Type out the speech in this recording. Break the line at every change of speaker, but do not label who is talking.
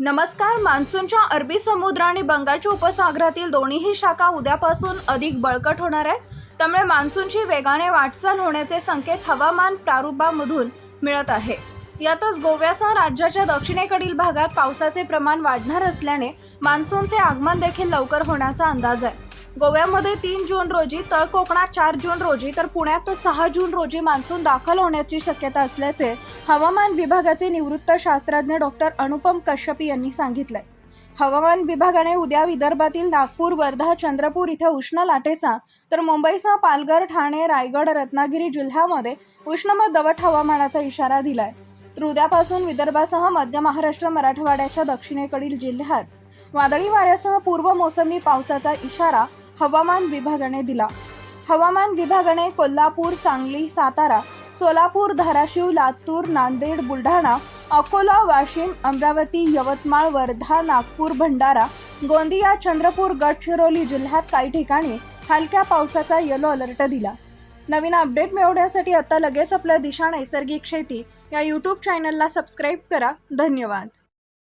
नमस्कार मान्सूनच्या अरबी समुद्र आणि बंगालच्या उपसागरातील दोन्हीही शाखा उद्यापासून अधिक बळकट होणार आहे त्यामुळे मान्सूनची वेगाने वाटचाल होण्याचे संकेत हवामान प्रारूपामधून मिळत आहे. यातच गोव्यासह राज्याच्या दक्षिणेकडील भागात पावसाचे प्रमाण वाढणार असल्याने मान्सूनचे आगमन देखील लवकर होण्याचा अंदाज आहे. गोव्यामध्ये तीन जून रोजी तळ कोकणात चार जून रोजी तर पुण्यात सहा जून रोजी मान्सून दाखल होण्याची शक्यता असल्याचे हवामान विभागाचे निवृत्त शास्त्रज्ञ डॉक्टर अनुपम कश्यप यांनी सांगितलंय. हवामान विभागाने उद्या विदर्भातील नागपूर वर्धा चंद्रपूर इथे उष्ण लाटेचा तर मुंबईसह पालघर ठाणे रायगड रत्नागिरी जिल्ह्यामध्ये उष्णमत दवट हवामानाचा इशारा दिलाय. तर उद्यापासून विदर्भासह मध्य महाराष्ट्र मराठवाड्याच्या दक्षिणेकडील जिल्ह्यात वादळी वाऱ्यासह पूर्व मोसमी पावसाचा इशारा हवामान विभागाने दिला. हवामान विभागाने कोल्हापूर सांगली सातारा सोलापूर धाराशिव लातूर नांदेड बुलढाणा अकोला वाशिम अमरावती यवतमाळ वर्धा नागपूर भंडारा गोंदिया चंद्रपूर गडचिरोली जिल्ह्यात काही ठिकाणी हलक्या पावसाचा येलो अलर्ट दिला. नवीन अपडेट मिळवण्यासाठी आता लगेच आपल्या दिशा नैसर्गिक शेती या यूट्यूब चॅनलला सबस्क्राईब करा. धन्यवाद.